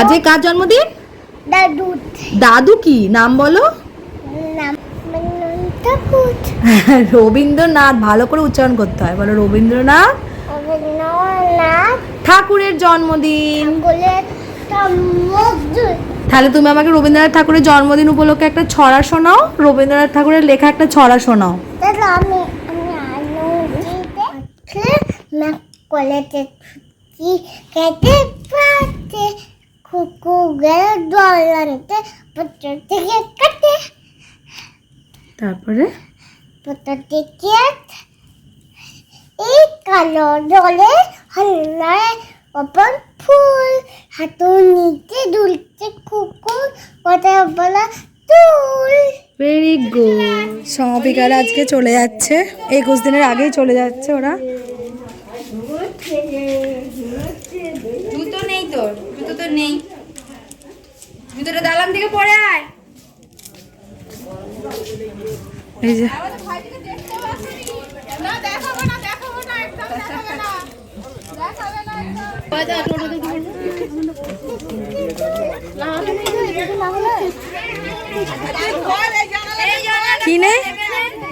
আজকে কার জন্মদিন? দাদু দাদু কি? নাম বলো। রবীন্দ্রনাথ ভালো করে উচ্চারণ করতে হয়। বলো রবীন্দ্রনাথ। ঠাকুরের জন্মদিন। তাহলে তুমি আমাকে রবীন্দ্রনাথ ঠাকুরের জন্মদিন উপলক্ষে একটা ছড়া শোনাও। রবীন্দ্রনাথ ঠাকুরের লেখা একটা ছড়া শোনাও। আমি থেকে কাটে তারপরে? পত্র থেকে এই কালো জলে হল্লায় ওপর ফুল হাতুর নিচে দুলছে কুকুর কথা বলা তুল। ভেরি গুড সমাপিকারা আজকে চলে যাচ্ছে। একুশ দিনের আগেই চলে যাচ্ছে ওরা। জুতো নেই তোর। জুতো তো নেই। জুতোটা দালান থেকে পড়ে আয়। এই যে। কি নেই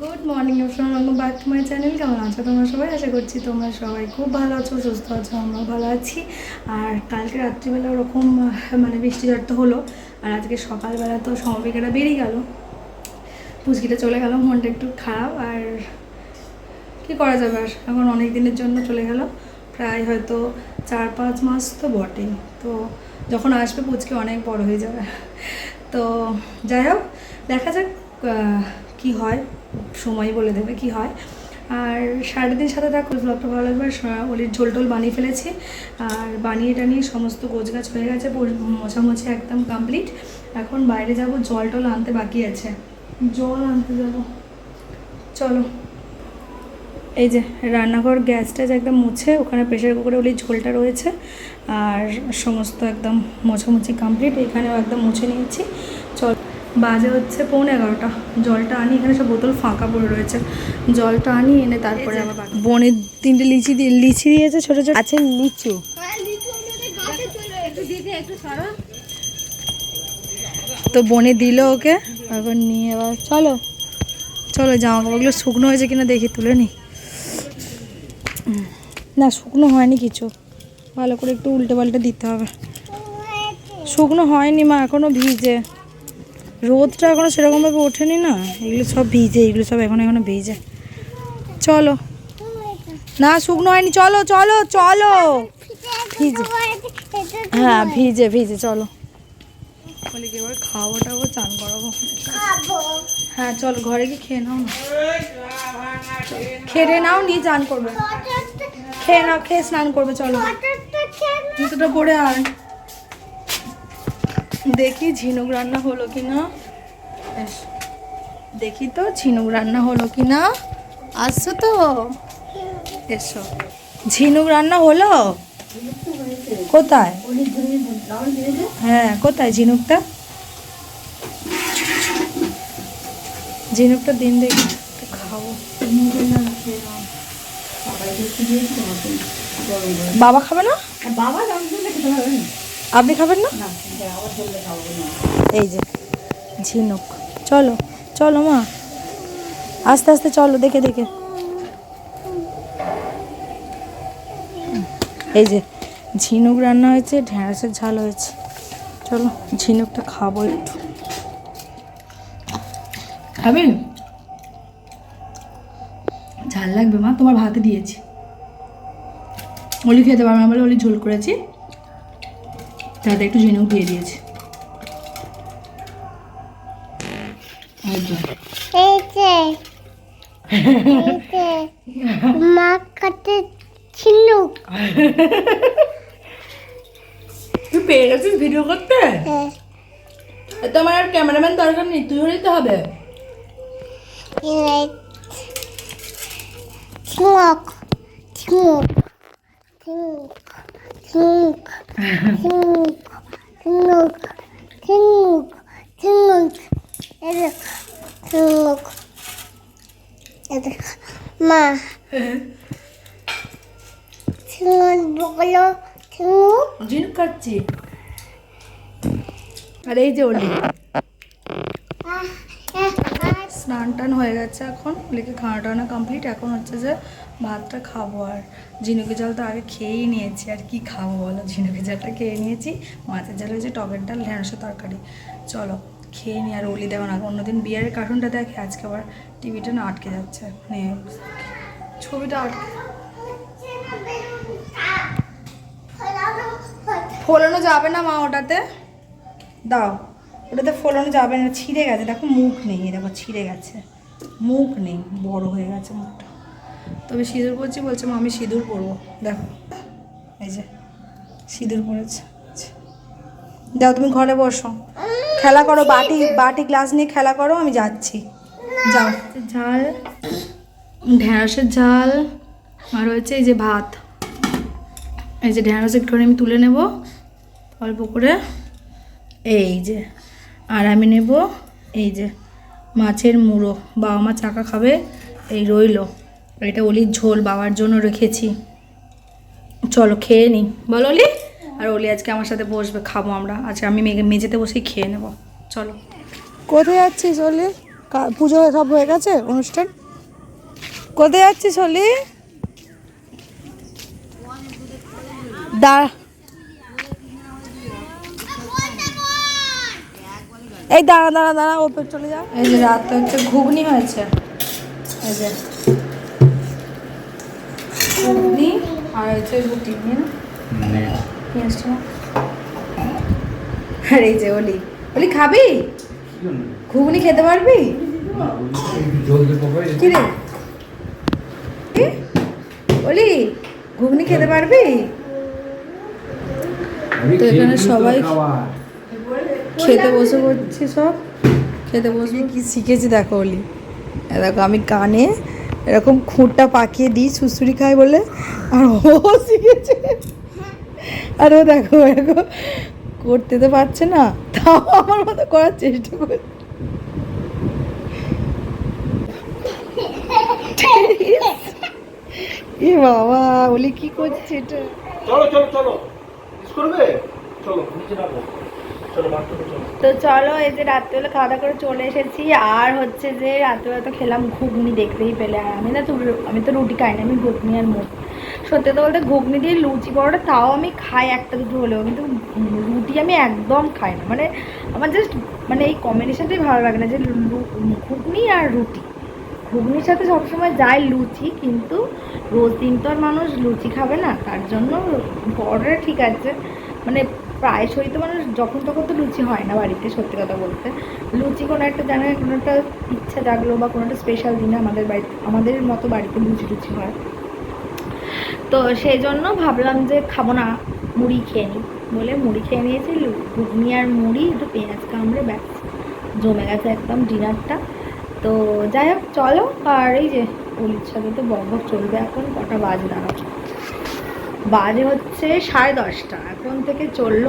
good morning welcome back to my channel কেমন আছো তোমরা সবাই? আশা করছি তোমরা সবাই খুব ভালো আছো, সুস্থ আছো আমরাও ভালো আছি। আর কালকে রাত্রিবেলা ওরকম মানে বৃষ্টি ঝড় তো হলো, আর আজকে সকালবেলা তো সমবিকেটা বেরিয়ে গেল। পুচকিটা চলে গেল, মনটা একটু খারাপ, আর কি করা যাবে? আর এখন অনেক দিনের জন্য চলে গেল, প্রায় হয়তো চার পাঁচ মাস তো বটেই। তো যখন আসবে, পুচকে অনেক বড় হয়ে যাবে। তো যাই হোক, দেখা যাক কি হয়। সময় বলে দেবে কি হয়। আর সাড়ে দিন সাথে থাকো ব্লগটা ভালো লাগবে। ওলির ঝোল টোল বানিয়ে ফেলেছি। আর বানিয়ে টানিয়ে সমস্ত গোছ গাছ হয়ে গেছে মোছামুছি একদম কমপ্লিট এখন বাইরে যাব, জল টল আনতে বাকি আছে। জল আনতে যাব। চলো। এই যে, রান্নাঘর গ্যাস ট্যাস একদম মুছে, ওখানে প্রেশার কুকারে ওলি ঝোলটা রয়েছে। আর সমস্ত একদম মোছামুছি কমপ্লিট এখানেও একদম মুছে নিয়েছি। চল বাজে হচ্ছে পৌনে এগারোটা। জলটা আনি এখানে সব বোতল ফাঁকা পড়ে রয়েছে। জলটা আনি এনে তারপরে আবার বোনের তিনটে লিচি দিয়ে লিচি দিয়েছে ছোটো ছোটো। আছে লিচু। একটু দিতে একটু সরো তো বনে দিল ওকে এখন নিয়ে এবার চলো। চলো জামা কাপড়গুলো শুকনো হয়েছে কিনা দেখি তুলে নি। না শুকনো হয়নি কিছু। ভালো করে একটু উল্টে পাল্টে দিতে হবে। শুকনো হয়নি মা এখনও ভিজে। রোদটা এখনও সেরকমভাবে ওঠেনি না। এগুলো সব ভিজে, এগুলো সব এখন, এখনও ভিজে। চলো। না, শুকনো হয়নি। চলো চলো চলো। ভিজে। হ্যাঁ ভিজে ভিজে, চলো। বলি এবার খাওয়া চান করাবো। হ্যাঁ চল, ঘরে গিয়ে খেয়ে নাও না। খেয়ে নাও, নিয়ে চান করবে। খেয়ে নাও, খেয়ে স্নান করবে, চলো। পরে আর দেখি ঝিনুক রান্না হলো কি না। দেখি তো ঝিনুক রান্না হলো কি না আসছো তো। এসো। ঝিনুক রান্না হলো? কোথায়? হ্যাঁ কোথায় ঝিনুকটা? ঝিনুকটা দিন দেখি খাব। বাবা খাবে না? আপনি খাবেন না? এই যে ঝিনুক। চলো চলো মা। আস্তে আস্তে চলো দেখে দেখে। এই যে ঝিনুক রান্না হয়েছে ঢেঁড়সের ঝাল হয়েছে। চলো ঝিনুকটা খাব একটু। খাবেন? ঝাল লাগবে মা তোমার ভাতে দিয়েছি। অলি খেতে পারবে না বলে অলি ঝোল করেছি। তাহলে একটু জেনেও দিয়ে দিয়েছে। তুই গেছিস ভিডিও করতে? তোমার আর ক্যামেরাম্যান দরকার নেই তুই হলেই তো হবে 중국, 중국, 중국, 중국, 중국, 애들, 중국, 애들, 엄마. 중국 먹으러, 중국? 중국 갔지. 아래 이제 올리. 아, 야. স্নান টান হয়ে গেছে এখন। লিখে খাওয়া টানা কমপ্লিট এখন হচ্ছে যে ভাতটা খাব আর ঝিনুকি জল তো আগে খেয়েই নিয়েছি। আর কি খাব বলো? ঝিনুকি জলটা খেয়ে নিয়েছি। মাছের জাল হয়েছে টকের ডাল, ঢেঁড়সের তরকারি। চলো, খেয়ে নি আর ওলি দেবো না। অন্যদিন বিয়ারের কার্টুনটা দেখে আজকে আবার টিভিটা না আটকে যাচ্ছে। মানে ছবিটা আটকে ফোলানো যাবে না মা ওটাতে? দাও। ওটাতে ফোলানো যাবে না ছিঁড়ে গেছে। দেখো মুখ নেই দেখো ছিঁড়ে গেছে। মুখ নেই, বড় হয়ে গেছে মুখটা। তবে সিঁদুর পরছি বলছে আমি সিঁদুর পরবো। দেখো, এই যে, সিঁদুর পরেছে। দাও, তুমি ঘরে বসো। খেলা করো, বাটি বাটি গ্লাস নিয়ে খেলা করো, আমি যাচ্ছি। যাও। ঝাল, ঢেঁড়সের ঝাল, আর হচ্ছে এই যে ভাত। এই যে ঢেঁড়স একটু আমি তুলে নেব, অল্প করে। এই যে আর আমি নেব এই যে মাছের মুড়ো। বাবা মা চাকা খাবে, এই রইল। এটা অলির ঝোল, বাবার জন্য রেখেছি। চলো খেয়ে নিই। বলো অলি? আর অলি আজকে আমার সাথে বসবে, খাব আমরা। আজকে আমি মেঝেতে বসেই খেয়ে নেব। চলো। কোথায় যাচ্ছিস অলি? পুজো সব হয়ে গেছে? অনুষ্ঠান? কোথায় যাচ্ছিস অলি? দাঁড়া। এই দাঁড়া দাঁড়া দাঁড়া ওপর চলে যা। এই যে রাতে হচ্ছে ঘুগনি হয়েছে। এই যে ঘুগনি আর হচ্ছে রুটি আর এই যে ওলি। ওলি খাবি? ঘুগনি খেতে পারবি? কি রে? ওলি ঘুগনি খেতে পারবি? তো এখানে সবাই খেতে বসে পড়ছি সব। খেতে বসে কি শিখেছি দেখো অলি এ দেখো আমি কানে এরকম খুঁটটা পাকিয়ে দিই সুসুরি খাই বলে আর ও শিখেছে। আর ও দেখো এরকম করতে তো পারছে না তাও আমার মতো করার চেষ্টা করছে এ বাবা বলি কি করছে এটা? চলো চলো চলো। করবে? চলো নিচে নামো। তো চলো, এই যে রাত্রিবেলা খাওয়া দাওয়া করে চলে এসেছি। আর হচ্ছে যে, রাত্রিবেলা তো খেলাম ঘুগনি দেখতেই পেলে। আর আমি না তো, আমি তো রুটি খাই না আমি ঘুগনি আর মুখ সত্যি তো বলতে, ঘুগনি দিয়ে লুচি পরোটা তাও আমি খাই একটা দুটো হলেও। কিন্তু রুটি আমি একদম খাই না। মানে আমার জাস্ট মানে এই কম্বিনেশনটাই ভালো লাগে না যে ঘুগনি আর রুটি। ঘুগনির সাথে সবসময় যায় লুচি, কিন্তু রোজ দিন তো আর মানুষ লুচি খাবে না। তার জন্য পরোটা ঠিক আছে। মানে প্রায়শই তো মানুষ যখন তখন তো লুচি হয় না বাড়িতে, সত্যি কথা বলতে। লুচি কোনো একটা জানা কোনো একটা ইচ্ছা জাগলো বা কোনো একটা স্পেশাল দিনে আমাদের বাড়িতে আমাদের মতো বাড়িতে লুচি টুচি হয়। তো সেই জন্য ভাবলাম যে খাব না, মুড়ি খেয়ে নিই। বলে মুড়ি খেয়ে নিয়েছি ঘুগনি আর মুড়ি, একটু পেঁয়াজ কামড়ে ব্যাস, জমে গেছে একদম ডিনারটা। তো যাই হোক, চলো আর এই যে, অলির সাথে তো বক বক চলবে এখন, কটা বাজে দাঁড়াও। বাজে হচ্ছে সাড়ে দশটা। এখন থেকে চলল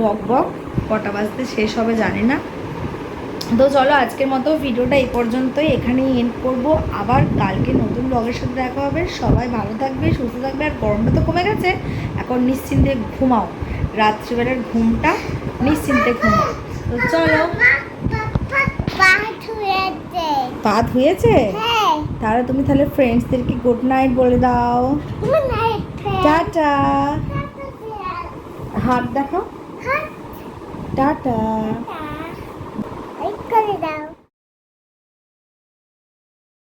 বক বক কটা বাজতে শেষ হবে জানি না। তো চলো আজকের মতো ভিডিওটা এই পর্যন্তই এখানেই এন্ড করব। আবার কালকে নতুন ব্লগের সাথে দেখা হবে। সবাই ভালো থাকবে সুস্থ থাকবে আর গরমটা তো কমে গেছে। এখন নিশ্চিন্তে ঘুমাও। রাত্রিবেলার ঘুমটা নিশ্চিন্তে ঘুমাও। তো চলো। পা ধুয়েছে? তাহলে তুমি তাহলে ফ্রেন্ডসদেরকে গুড নাইট বলে দাও। টাটা। হাত দেখাও। টাটা।